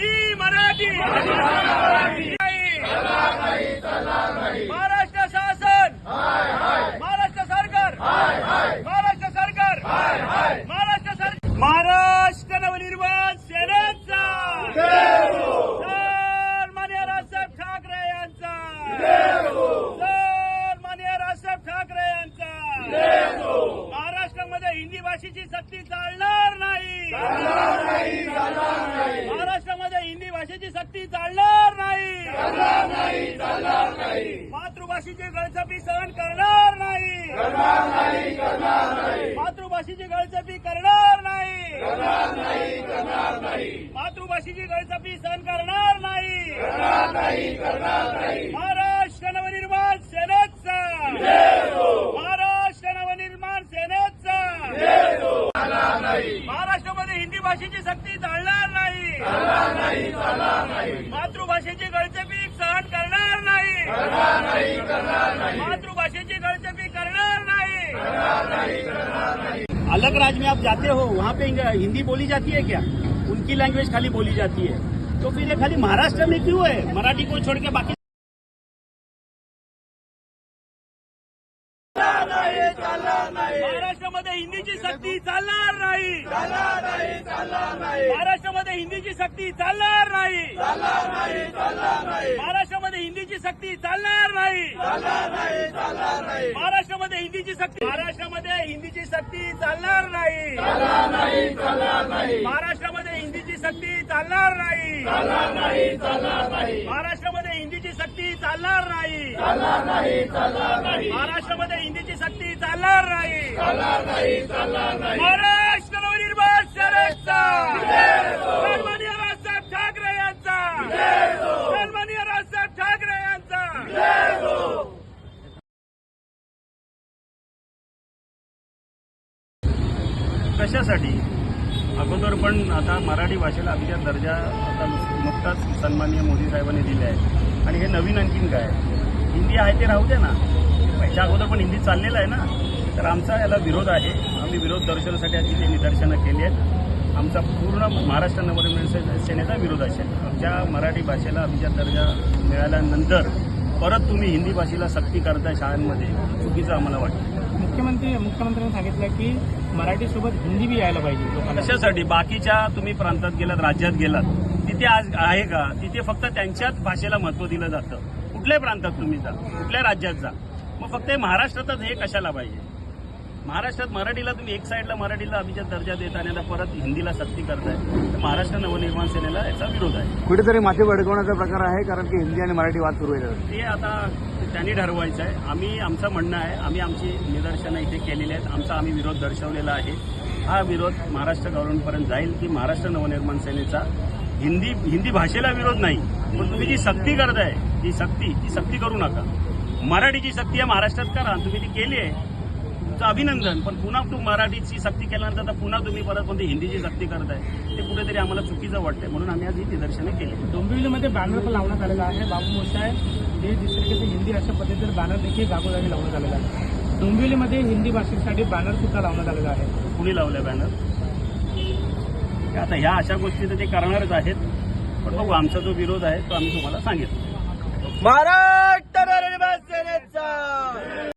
ही मराठी. महाराष्ट्र शासन. महाराष्ट्र सरकार. महाराष्ट्र सरकार. महाराष्ट्र सरकार महाराष्ट्र नवनिर्माण सेनेचा. सर मान्य राजसाहेब ठाकरे यांचा. सर मान्य राजसाहेब ठाकरे यांचा. महाराष्ट्रामध्ये हिंदी भाषेची सक्ती चालणार नाही. ही सक्ती चालणार नाही मातृभाषेची गळचपी सहन करणार नाही. मातृभाषेची गळचपी करणार नाही. मातृभाषेची गळचपी सहन करणार नाही. महाराष्ट्र नवनिर्माण सेनेचा. महाराष्ट्र नवनिर्माण सेनेचा. महाराष्ट्रामध्ये हिंदी भाषेची सक्ती चालणार नाही. मातृभाषेची गळचपी सहन करणार नाही. मातृभाषेची गळचपी करणार नाही. अलग राज्य में आप जाते हो वहाँ पे हिंदी बोली जाती है क्या? उनकी लैंग्वेज खाली बोली जाती है। तो फिर ये खाली महाराष्ट्र में क्यों है? मराठी को छोड़ के बाकी महाराष्ट्रामध्ये हिंदीची सक्ती चालणार नाही. हिंदीची सक्ती चालणार नाही महाराष्ट्रामध्ये हिंदीची सक्ती चालणार नाही महाराष्ट्रामध्ये हिंदीची सक्ती महाराष्ट्रामध्ये हिंदीची सक्ती चालणार नाही महाराष्ट्रामध्ये हिंदीची सक्ती चालणार नाही महाराष्ट्रामध्ये हिंदीची सक्ती चालणार नाही महाराष्ट्रामध्ये हिंदीची सक्ती चालणार नाही महाराष्ट्र नवनिर्माण सेनेचा सन्माननीय राजसाहेब ठाकरे यांचा सन्माननीय राजसाहेब ठाकरे यांचा कशासाठी? अगोदर पण आता मराठी भाषेला अभिजात दर्जा आता नुकताच सन्माननीय मोदी साहेबांनी दिले आहे आणि हे नवीन आणखीन काय? हिंदी आहे ते राहू द्या ना. याच्या अगोदर पण हिंदी चाललेलं आहे ना. तर आमचा याला विरोध आहे. आम्ही विरोध दर्शनासाठी आज इथे निदर्शनं केली आहेत. आमचा पूर्ण महाराष्ट्र नवनिर्माण सेनेचा विरोध असेल. आमच्या मराठी भाषेला अभिजात दर्जा मिळाल्यानंतर परत तुम्ही हिंदी भाषेला सक्ती करताय शाळांमध्ये. चुकीचं आम्हाला वाटतं. मुख्यमंत्री मुख्यमंत्र्यांनी सांगितलं की मराठीसोबत हिंदी बी यायला पाहिजे कशासाठी? बाकीच्या तुम्ही प्रांतात गेलात राज्यात गेलात तिथे आज आहे का? तिथे फक्त त्यांच्याच भाषेला महत्त्व दिलं जातं. कुठल्याही प्रांतात तुम्ही जा? कुठल्या राज्यात जा? मग फक्त महाराष्ट्रातच हे कशाला पाहिजे? महाराष्ट्रात मराठीला तुम्ही एक साईडला मराठीला अभिजात दर्जा देत आणि आता परत हिंदीला सक्ती करताय. तर महाराष्ट्र नवनिर्माण सेनेला याचा विरोध आहे. कुठेतरी माथे भडकवण्याचा प्रकार आहे कारण की हिंदी आणि मराठी वाद सुरू आहे ते आता त्यांनी ठरवायचं आहे. आम्ही आमचं म्हणणं आहे आम्ही आमची निदर्शनं इथे केलेली आहेत. आमचा आम्ही विरोध दर्शवलेला आहे. हा विरोध महाराष्ट्र गव्हर्नमेंटपर्यंत जाईल की महाराष्ट्र नवनिर्माण सेनेचा हिंदी हिंदी भाषेला विरोध नाही. पण तुम्ही जी सक्ती करताय ती सक्ती ती सक्ती करू नका. मराठीची सक्ती आहे महाराष्ट्रात करा. तुम्ही ती केली आहे. तुमचं अभिनंदन पण पुन्हा तू मराठीची सक्ती केल्यानंतर आता पुन्हा तुम्ही परत कोणती हिंदीची सक्ती करताय ते कुठेतरी आम्हाला चुकीचं वाटतंय म्हणून आम्ही आज ही निदर्शनं केली. डोंबिवलीमध्ये बॅनर पण लावण्यात आलेला आहे. बाबू मोशाय हे दिसरे हिंदी अशा पद्धतीने बॅनर देखील जागोजागी लावण्यात आलेला आहे. डोंबिवलीमध्ये हिंदी भाषेसाठी बॅनर सुद्धा लावण्यात आलेला आहे. कुणी लावलं बॅनर आता ह्या अशा गोष्टी तर ते करणारच आहेत. पण बघू आमचा जो विरोध आहे तो आम्ही तुम्हाला सांगितलं. महाराष्ट्र